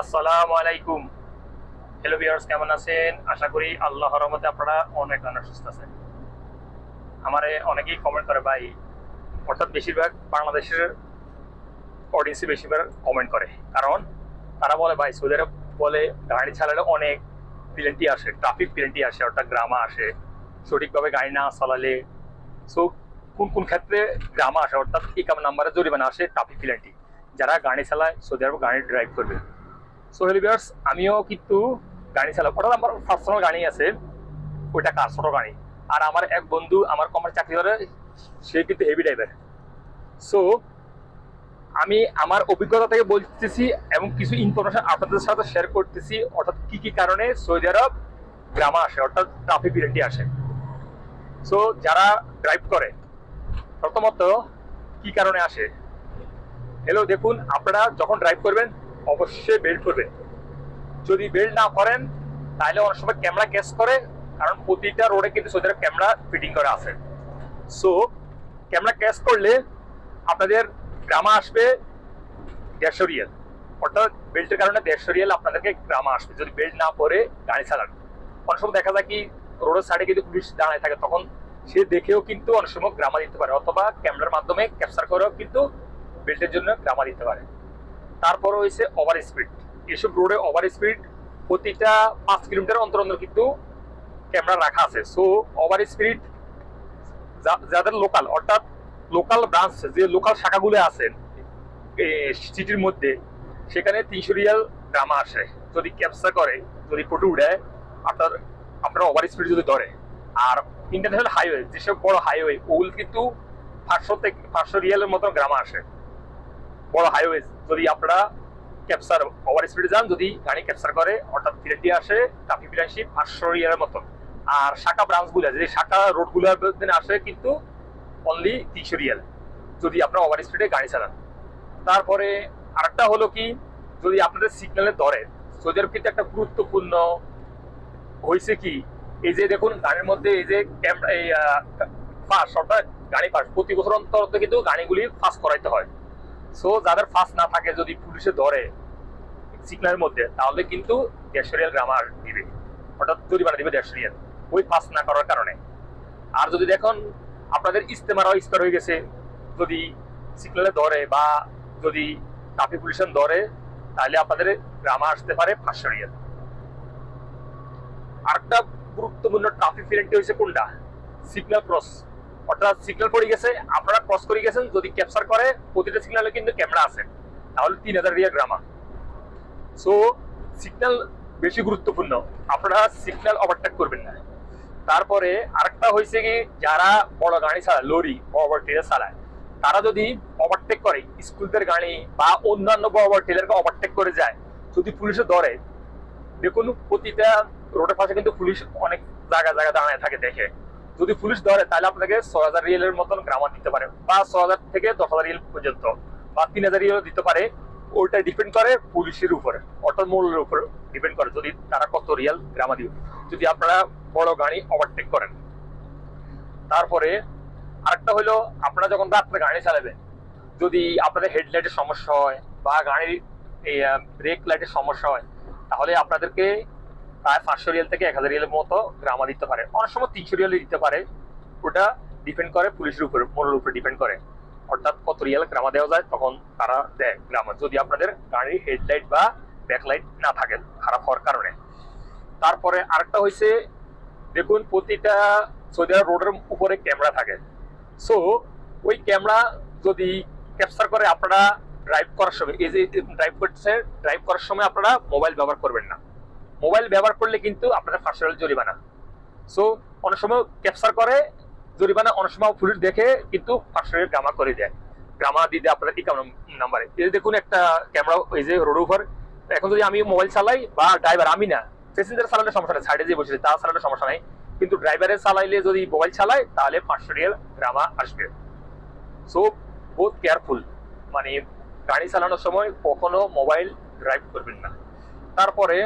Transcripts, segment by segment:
আসসালামু আলাইকুম। Hello viewers কেমন আছেন? আশা করি আল্লাহ রহমতে আপনারা অনেক অনেক সুস্থ আছেন। আমারে অনেকেই কমেন্ট করে, ভাই, অর্থাৎ বেশিরভাগ বাংলাদেশের অডিয়েন্সই বেশিরভাগ কমেন্ট করে। কারণ তারা বলে, ভাই, সৌদি আরব বলে গাড়ি চালালে অনেক পেলেন্টি আসে ট্রাফিক পেলেন্টি আসে, অর্থাৎ গ্রামা আসে। সঠিকভাবে গাড়ি না চালালে সো কোন কোন ক্ষেত্রে গ্রামা আসে? অর্থাৎ ইকাম নাম্বারে জরিমানা আসে ট্রাফিক পেলেন্টি যারা গাড়ি চালায়, সৌদি আরব গাড়ি ড্রাইভ করবে। সো হেলিভিয়ার্স আমিও কিন্তু গাড়ি চালাই ওটা আমার পার্সোনাল গাড়ি আছে, ওইটা কার? ছোট গাড়ি। আর আমার এক বন্ধু আমার কমার চাকরি করে, সে কিন্তু হেভি ড্রাইভার সো আমি আমার অভিজ্ঞতা থেকে বলতেছি এবং কিছু ইনফরমেশন আপনাদের সাথে শেয়ার করতেছি, অর্থাৎ কি কি কারণে সৌদি আরব গ্রামা আসে, অর্থাৎ ট্রাফিক বিরেন্টি আসে। সো যারা ড্রাইভ করে, প্রথমত কি কারণে আসে? হ্যালো দেখুন, আপনারা যখন ড্রাইভ করবেন অবশ্যই বেল্ট করবেন যদি বেল্ট না করেন তাহলে অনেক সময় ক্যামেরা ক্যাচ করে, কারণ প্রতিটা রোডে কিন্তু সৌদি আরব ক্যামেরা ফিটিং করা আছে। সো ক্যামেরা ক্যাচ করলে আপনাদের গ্রামা আসবে দেড়শো রিয়েল। অর্থাৎ বেল্টের কারণে দেড়শো রিয়েল আপনাদেরকে গ্রামা আসবে, যদি বেল্ট না পরে গাড়ি চালান। অনেক সময় দেখা যায় কি, রোডের সাইডে কিন্তু পুলিশ দাঁড়ায় থাকে, তখন সে দেখেও কিন্তু অনেক সময় গ্রামা দিতে পারে, অথবা ক্যামেরার মাধ্যমে ক্যাপচার করেও কিন্তু বেল্টের জন্য গ্রামা দিতে পারে। তারপর হয়েছে ওভার স্পিড এসব রোডে ওভার স্পিড প্রতিটা পাঁচ কিলোমিটার অন্তর অন্তর কিন্তু ক্যামেরা রাখা আছে। সো ওভার স্পিড যাদের লোকাল অর্থাৎ লোকাল ব্রাঞ্চ যে লোকাল শাখাগুলো আছেন সিটির মধ্যে, সেখানে তিনশো রিয়াল গ্রামা আসে। যদি ক্যাপচার করে, যদি ফটো উঠায় আপনার আপনার ওভার স্পিড যদি ধরে। আর ইন্টারন্যাশনাল হাইওয়ে যেসব বড় হাইওয়ে ওগুলো কিন্তু পাঁচশো থেকে, পাঁচশো রিয়ালের মতো গ্রামা আসে। বড় হাইওয়ে যদি আপনারা ক্যাপচার ওভার স্পিডে যান, যদি গাড়ি ক্যাপচার করে, অর্থাৎ ফিরেটি আসে ট্রাফিক বিরাশি পাঁচশো মতন। আর শাখা ব্রাঞ্চগুলো যে শাখা রোডগুলো আসে কিন্তু অনলি তিনশো রিয়াল যদি আপনারা ওভার স্পিডে গাড়ি চালান। তারপরে আরেকটা হলো কি, যদি আপনাদের সিগন্যালে ধরে সৌদি কিন্তু একটা গুরুত্বপূর্ণ হয়েছে কি, এই যে দেখুন, গাড়ির মধ্যে এই যে ক্যামেরা এই ফাঁস অর্থাৎ গাড়ি ফাঁস প্রতি বছর অন্তর কিন্তু গাড়িগুলি ফাঁস করাইতে হয়। সো যাদের ফাঁস না থাকে, যদি পুলিশে ধরে সিগন্যালের মধ্যে, তাহলে কিন্তু দেড়শো রিয়াল গ্রামার দিবে। অর্থাৎ জরিমানা দিবে দেড়শো রিয়াল ওই ফাঁস না করার কারণে। আর যদি দেখুন, আপনাদের ইস্তেমারাও ইস্তার হয়ে গেছে। যদি সিগন্যালে ধরে বা যদি ট্রাফিক পুলিশন ধরে, তাহলে আপনাদের গ্রামা আসতে পারে পাঁচশো রিয়াল আরেকটা গুরুত্বপূর্ণ ট্রাফিক ফিরেন্টি হয়েছে কোনটা? সিগন্যাল ক্রস অর্থাৎ সিগন্যাল পড়ে গেছে, আপনারা ক্রস করে গেছেন, যদি ক্যাপচার করে, প্রতিটা সিগন্যালে কিন্তু ক্যামেরা আছে। তাহলে তিন হাজার রিয়াল গ্রামা সো সিগন্যাল বেশি গুরুত্বপূর্ণ। আপনারা সিগন্যাল ওভারটেক করবেন না। তারপরে আরেকটা হয়েছে কি, যারা বড় গাড়ি ছাড়া লরি বড় ট্রেলার চালায়, তারা যদি ওভারটেক করে স্কুলদের গাড়ি বা অন্যান্য বড় ট্রেলারকে ওভারটেক করে যায়, যদি পুলিশে ধরে, দেখুন প্রতিটা রোডের পাশে কিন্তু পুলিশ অনেক জায়গা জায়গা দাঁড়ায় থাকে দেখে। যদি পুলিশ ধরে, তাহলে আপনাকে ছ হাজার রিয়েলের মতন গ্রামার দিতে পারে। বা ছ হাজার থেকে দশ হাজার রিয়েল পর্যন্ত। বা তিন হাজার রিয়েল দিতে পারে। ওইটা ডিপেন্ড করে পুলিশের উপরে। অর্থাৎ মূল্যের উপর ডিপেন্ড করে। যদি তারা কত রিয়াল গ্রামা দিবে। যদি আপনারা বড় গাড়ি ওভারটেক করেন। তারপরে আরেকটা হলো, আপনারা যখন রাত্রে গাড়ি চালাবেন, যদি আপনাদের হেডলাইটের সমস্যা হয় বা গাড়ির ব্রেক লাইটের সমস্যা হয়, তাহলে আপনাদেরকে প্রায় পাঁচশো রিয়াল থেকে এক হাজার রিয়ালের মতো গ্রামা দিতে পারে। অনেক সময় তিনশো রিয়ালে দিতে পারে। ওটা ডিপেন্ড করে পুলিশের উপর, মনের উপর ডিপেন্ড করে। অর্থাৎ কত রিয়াল গ্রামা দেওয়া যায় তখন তারা দেয় গ্রামা। যদি আপনাদের গাড়ির হেডলাইট বা ব্যাকলাইট না থাকে, খারাপ হওয়ার কারণে। তারপরে আরেকটা হয়েছে দেখুন প্রতিটা সৌদি আরব রোডের উপরে ক্যামেরা থাকে। সো ওই ক্যামেরা যদি ক্যাপচার করে, আপনারা ড্রাইভ করার সময়, এই যে ড্রাইভ করছে ড্রাইভ করার সময় আপনারা মোবাইল ব্যবহার করবেন না। মোবাইল ব্যবহার করলে কিন্তু আপনারা ফার্স্ট জরিমানা। সো অনেক সময় ক্যাপচার করে, জরিমানা অনেক সময় পুলিশ দেখে কিন্তু ফার্স্ট গ্রামা করে দেয়। গ্রামা দিয়ে দেয় আপনার ইকাম নাম্বারে এই দেখুন একটা ক্যামেরা এই যে রোড উপর এখন যদি আমি মোবাইল চালাই বা ড্রাইভার আমি না প্যাসেঞ্জার চালানোর সমস্যা নেই সাইডে যে বসেছে তার চালানোর সমস্যা নাই। কিন্তু ড্রাইভারের চালাইলে যদি মোবাইল চালায়, তাহলে পাঁচশো রিয়াল গ্রামা আসবে। সো বহুত কেয়ারফুল মানে গাড়ি চালানোর সময় কখনো মোবাইল ড্রাইভ করবেন না। তারপরে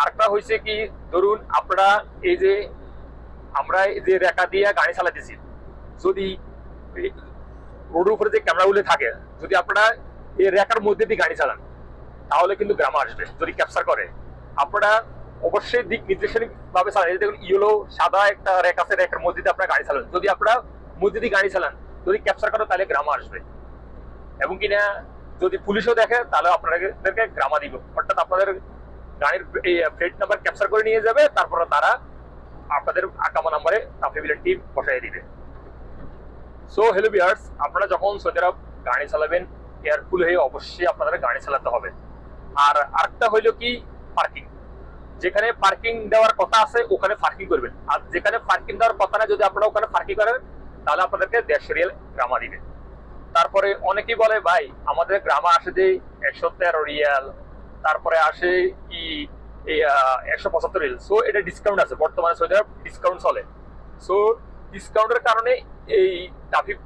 আরেকটা হয়েছে কি, ধরুন আপনারা এই যে আমরা এই যে রেখা দিয়ে গাড়ি চালাতেছি যদি রোডের উপরে যে ক্যামেরাগুলো থাকে, যদি আপনারা এই রেখার মধ্যে দিয়ে গাড়ি চালান, তাহলে কিন্তু গ্রামে আসবে, যদি ক্যাপচার করে। আপনারা অবশ্যই দিক নির্দেশনিক ভাবে চালান। এই দেখুন ইয়েলো সাদা একটা রেক আছে রেকের মধ্যে দিয়ে আপনারা গাড়ি চালান। যদি আপনারা মধ্যে দিয়ে গাড়ি চালান, যদি ক্যাপচার করে, তাহলে গ্রামা আসবে। এবং কিনা যদি পুলিশও দেখে, তাহলে আপনাদেরকে গ্রামা দিব। অর্থাৎ আপনাদের গাড়ির এই প্লেট নাম্বার ক্যাপচার করে নিয়ে যাবে, তারপরে তারা আপনাদের আকামা নাম্বারে ট্রাফিক বসাই দিবে। সো হ্যালো বিয়ার্স আপনারা যখন সৌদি আরব গাড়ি চালাবেন কেয়ারফুল হয়ে অবশ্যই আপনাদের গাড়ি চালাতে হবে। আর আরেকটা হইল কি পার্কিং যেখানে পার্কিং দেওয়ার কথা আছে, ওখানে পার্কিং করবেন। আর যেখানে পার্কিং দেওয়ার কথা না যদি আপনারা ওখানে পার্কিং করেন, তাহলে আপনাদেরকে দেড়শো রিয়াল গ্রামা দিবে। তারপরে অনেকেই বলে, ভাই, আমাদের গ্রামে আসে যে একশো তেরো রিয়াল তারপরে আসে কি একশো পঁচাত্তর রিয়াল সো এটা ডিসকাউন্ট আছে। বর্তমানে সৌদি ডিসকাউন্ট চলে। সো ডিসকাউন্টের কারণে এই ট্রাফিক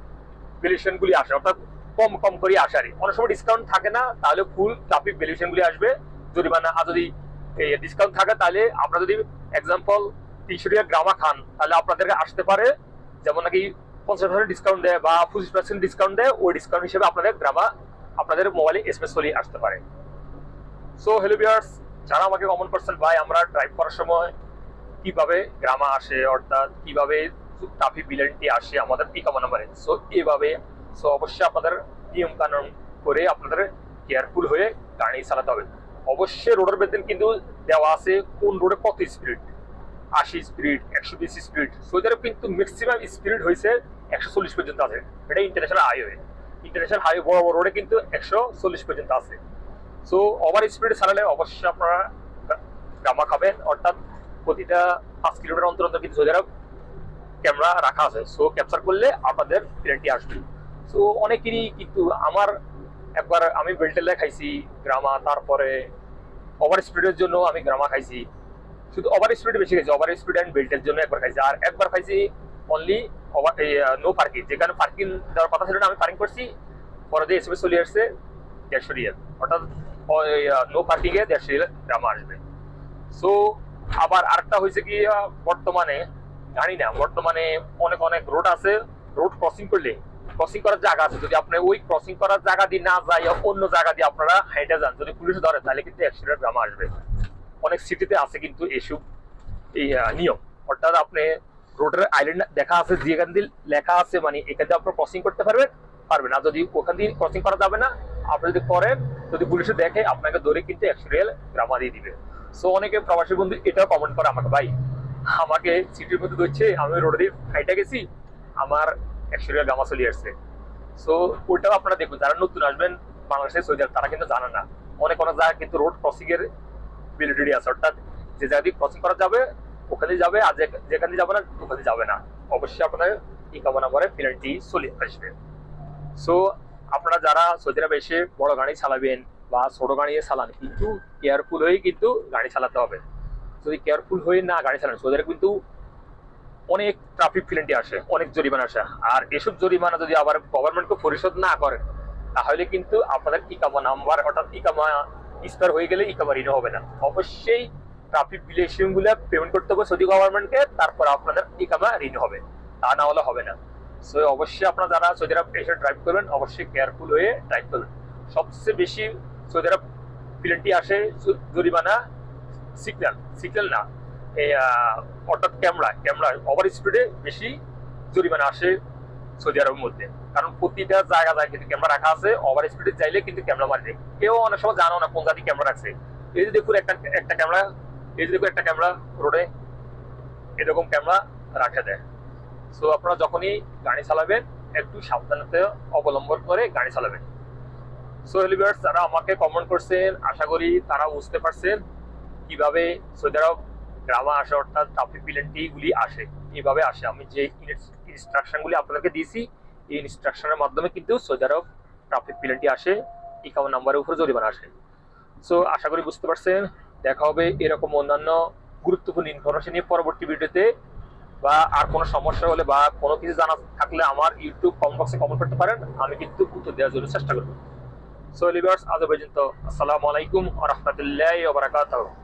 ভ্যালুয়েশন গুলি আসে। অর্থাৎ কম কম করে আসে আর অনেক সময় ডিসকাউন্ট থাকে না, তাহলে ফুল ট্রাফিক ভ্যালুয়েশন গুলি আসবে। জরিমানা, আর যদি ডিসকাউন্ট থাকে, তাহলে আপনারা যদি এক্সাম্পল তিনশো টাকা গ্রামা খান, তাহলে আপনাদেরকে আসতে পারে। যেমন নাকি পঞ্চাশ পার্সেন্ট ডিসকাউন্ট দেয় বা পঁচিশ পার্সেন্ট ডিসকাউন্ট দেয়, ওই ডিসকাউন্ট হিসেবে আপনাদের গ্রামা, আপনাদের মোবাইলে এসএমএস আসতে পারে। সো হ্যালো বিয়ার্স যারা আমাকে কমন পার্সন ভাই, আমরা ড্রাইভ করার সময় কীভাবে গ্রামা আসে, অর্থাৎ কীভাবে ট্রাফিক বিলেনটি আসে, আমাদের পিকামা নাম্বারে সো এভাবে সো অবশ্যই আপনাদের নিয়ম কানুন করে আপনাদের কেয়ারফুল হয়ে গাড়ি চালাতে হবে। অবশ্যই রোডের বেতন কিন্তু দেওয়া আছে কোন রোডে কত স্পিড আশি স্পিড একশো বিশ স্পিড সৌদি আরব কিন্তু ম্যাক্সিমাম স্পিড হয়েছে একশো চল্লিশ পর্যন্ত আছে। এটা ইন্টারন্যাশনাল হাইওয়ে ইন্টারন্যাশনাল হাইওয়ে বড় বড় রোডে কিন্তু একশো চল্লিশ পর্যন্ত আছে। সো ওভার স্পিডে চালালে অবশ্যই আপনারা গামা খাবেন, অর্থাৎ প্রতিটা পাঁচ কিলোমিটার অন্তর অন্তর কিন্তু আরব ক্যামেরা রাখা আছে। সো ক্যাপচার করলে আপনাদের প্লেনটি আসবে। সো অনেকেরই কিন্তু আমার একবার আমি বেল্টেলে খাইছি গ্রামা, তারপরে ওভার স্পিডের জন্য আমি গ্রামা খাইছি। শুধু ওভার স্পিড বেশি খাইছি ওভার স্পিড অ্যান্ড বেল্টের জন্য একবার খাইছি। আর একবার খাইছি অনলি ওভার নো পার্কিং যেখানে পার্কিং দেওয়ার কথা ছিল না, আমি পার্কিং করছি। পরে দিয়ে এসএমএস চলে আসছে দেড়শো রিয়াল। অর্থাৎ নো পার্কিং এ দেড়শো রিয়াল আসবে। সো আবার আরেকটা হয়েছে কি বর্তমানে, জানি না, বর্তমানে অনেক অনেক রোড আছে রোড ক্রসিং করলে ক্রসিং করার জায়গা আছে। যদি আপনি ওই ক্রসিং করার জায়গা দিয়ে না যাই অন্য জায়গা দিয়ে আপনারা হেঁটে যান, যদি পুলিশ ধরে, তাহলে কিন্তু অ্যাক্সিডেন্ট গ্রামে আসবে। অনেক সিটিতে আছে কিন্তু এসব, এই নিয়ম। অর্থাৎ আপনি রোডের আইল্যান্ড দেখা আছে, যেখান দিয়ে লেখা আছে মানে এখান দিয়ে আপনার ক্রসিং করতে পারবেন পারবেন আর যদি ওখান দিয়ে ক্রসিং করা যাবে না আপনি যদি করেন, যদি পুলিশে দেখে, আপনাকে ধরে কিন্তু একশো রিয়াল গ্রামা দিয়ে দিবে। সো অনেকে প্রবাসী বন্ধু এটাও কমেন্ট করে আমাকে, ভাই, আমাকে সিটির মধ্যে ধরছে, আমি রোড দিয়ে হাইটা গেছি, আমার একশো রিয়াল গ্রামা চলে আসছে। সো ওইটাও আপনারা দেখুন, যারা নতুন আসবেন বাংলাদেশের সৌদি তারা কিন্তু জানে না। অনেক অনেক জায়গায় কিন্তু রোড ক্রসিং এর বিলিটি আছে, অর্থাৎ যে জায়গা দিয়ে ক্রসিং করা যাবে ওখানে যাবে, আর যেখানে যাবে না, ওখানে যাবে না। অবশ্যই আপনার ই কামনা করে পেনাল্টি চলে আসবে। সো আপনারা যারা সৌদি আরবে এসে বড় গাড়ি চালাবেন বা ছোট গাড়ি চালান, কিন্তু কেয়ারফুল হয়ে কিন্তু গাড়ি চালাতে হবে। যদি কেয়ারফুল হয়ে না গাড়ি চালান সৌদি কিন্তু অনেক ট্রাফিক পেনাল্টি আসে, অনেক জরিমানা আসে। আর এসব জরিমানা যদি আবার গভর্নমেন্টকে পরিশোধ না করে, তাহলে কিন্তু আপনাদের ইকামা নাম্বার অর্থাৎ ইকামা স্টার হয়ে গেলে ইকামা ঋণ হবে না। অবশ্যই ট্রাফিক পিলেশনগুলো পেমেন্ট করতে হবে সৌদি গভর্নমেন্টকে তারপর আপনাদের ইকামা ঋণ হবে। তা না হলে হবে না। সো অবশ্যই আপনারা যারা সৌদি আরব এসে ড্রাইভ করবেন, অবশ্যই কেয়ারফুল হয়ে ড্রাইভ করবেন। সবচেয়ে বেশি সৌদি আরব পেনাল্টি আসে জরিমানা সিগন্যাল সিগন্যাল না অর্থাৎ ক্যামেরা ক্যামেরা ওভার স্পিডে বেশি জরিমানা আসে সৌদি আরবের মধ্যে। কারণ প্রতিটা জায়গা জায়গায় কিন্তু ক্যামেরা রাখা আছে ওভার স্পিডে চাইলে কিন্তু ক্যামেরা মারবে কেউ অনেক সময় জানো না কোন জাতি ক্যামেরা রাখছে এই যে দেখুন একটা একটা ক্যামেরা এই যে দেখুন একটা ক্যামেরা রোডে এরকম ক্যামেরা রাখা দেয় সো আপনারা যখনই গাড়ি চালাবেন, একটু সাবধানতা অবলম্বন করে গাড়ি চালাবেন। সো হেলিভার্স যারা আমাকে কমেন্ট করছেন, আশা করি তারা বুঝতে পারছেন কীভাবে সৌদি আরব গ্রামা আসে, অর্থাৎ ট্রাফিক পেনাল্টি গুলি আসে এইভাবে আসে। আমি যে ইনস্ট্রাকশন গুলি আপনাদেরকে দিয়েছি, এই ইনস্ট্রাকশনের মাধ্যমে কিন্তু সৌদি আরব ট্রাফিক পেনাল্টি আসে ইকাম নাম্বারের উপরে জরিমানা আসে। সো আশা করি বুঝতে পারছেন। দেখা হবে এরকম অন্যান্য গুরুত্বপূর্ণ ইনফরমেশন নিয়ে পরবর্তী ভিডিওতে বা আর কোনো সমস্যা হলে বা কোনো কিছু জানা থাকলে আমার ইউটিউব কমেন্ট বক্সে কমেন্ট করতে পারেন। আমি কিন্তু উত্তর দেওয়ার জন্য চেষ্টা করব। সো লিভার্স আজ পর্যন্ত। আসসালামু আলাইকুম ওয়া রাহমাতুল্লাহি ওয়া বারাকাতুহু।